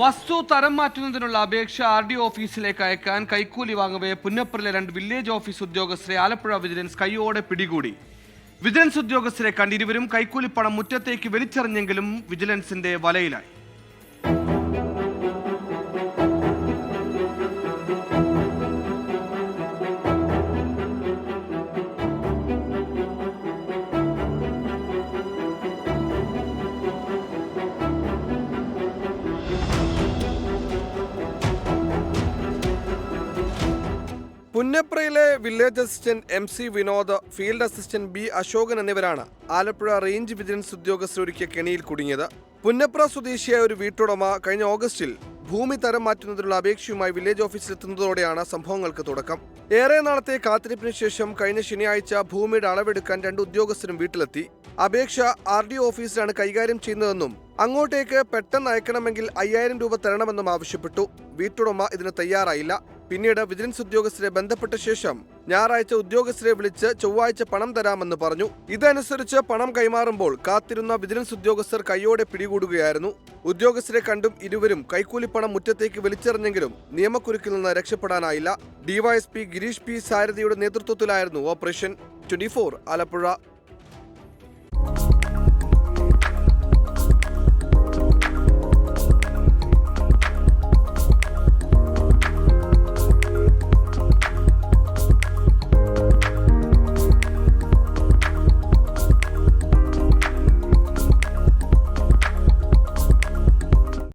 വസ്തു തരം മാറ്റുന്നതിനുള്ള അപേക്ഷ ആർ ഡി ഓഫീസിലേക്ക് അയക്കാൻ കൈക്കൂലി വാങ്ങവേ പുന്നപ്പുറയിലെ രണ്ട് വില്ലേജ് ഓഫീസ് ഉദ്യോഗസ്ഥരെ ആലപ്പുഴ വിജിലൻസ് കൈയോടെ പിടികൂടി. വിജിലൻസ് ഉദ്യോഗസ്ഥരെ കണ്ടിരുവരും കൈക്കൂലിപ്പണം പണം മുറ്റത്തേക്ക് വലിച്ചെറിഞ്ഞെങ്കിലും വിജിലൻസിന്റെ വലയിലായി. പുന്നപ്രയിലെ village assistant M C Vinod field assistant B Ashokan എന്നിവരാണ് ആലപ്പുഴ റേഞ്ച് വിജിലൻസ് ഉദ്യോഗസ്ഥർ ഒരുക്കിയ കെണിയിൽ കുടുങ്ങിയത്. പുന്നപ്ര സ്വദേശിയായ ഒരു വീട്ടുടമ കഴിഞ്ഞ ഓഗസ്റ്റിൽ ഭൂമി തരം മാറ്റുന്നതിനുള്ള അപേക്ഷയുമായി വില്ലേജ് ഓഫീസിലെത്തുന്നതോടെയാണ് സംഭവങ്ങൾക്ക് തുടക്കം. ഏറെ നാളത്തെ കാത്തിരിപ്പിന് ശേഷം കഴിഞ്ഞ ശനിയാഴ്ച ഭൂമിയുടെ അളവെടുക്കാൻ രണ്ട് ഉദ്യോഗസ്ഥരും വീട്ടിലെത്തി. അപേക്ഷ ആർ ഡി ഓഫീസിലാണ് കൈകാര്യം ചെയ്യുന്നതെന്നും അങ്ങോട്ടേക്ക് പെട്ടെന്ന് അയക്കണമെങ്കിൽ അയ്യായിരം രൂപ തരണമെന്നും ആവശ്യപ്പെട്ടു. വീട്ടുടമ ഇതിന് തയ്യാറായില്ല. പിന്നീട് വിജിലൻസ് ഉദ്യോഗസ്ഥരെ ബന്ധപ്പെട്ട ശേഷം ഞായറാഴ്ച ഉദ്യോഗസ്ഥരെ വിളിച്ച് ചൊവ്വാഴ്ച പണം തരാമെന്ന് പറഞ്ഞു. ഇതനുസരിച്ച് പണം കൈമാറുമ്പോൾ കാത്തിരുന്ന വിജിലൻസ് ഉദ്യോഗസ്ഥർ കൈയോടെ പിടികൂടുകയായിരുന്നു. ഉദ്യോഗസ്ഥരെ കണ്ടും ഇരുവരും കൈക്കൂലിപ്പണം മുറ്റത്തേക്ക് വലിച്ചെറിഞ്ഞെങ്കിലും നിയമക്കുരുക്കിൽ നിന്ന് രക്ഷപ്പെടാനായില്ല. ഡിവൈഎസ്പി ഗിരീഷ് പി സാരഥിയുടെ നേതൃത്വത്തിലായിരുന്നു ഓപ്പറേഷൻ. ട്വന്റി ആലപ്പുഴ.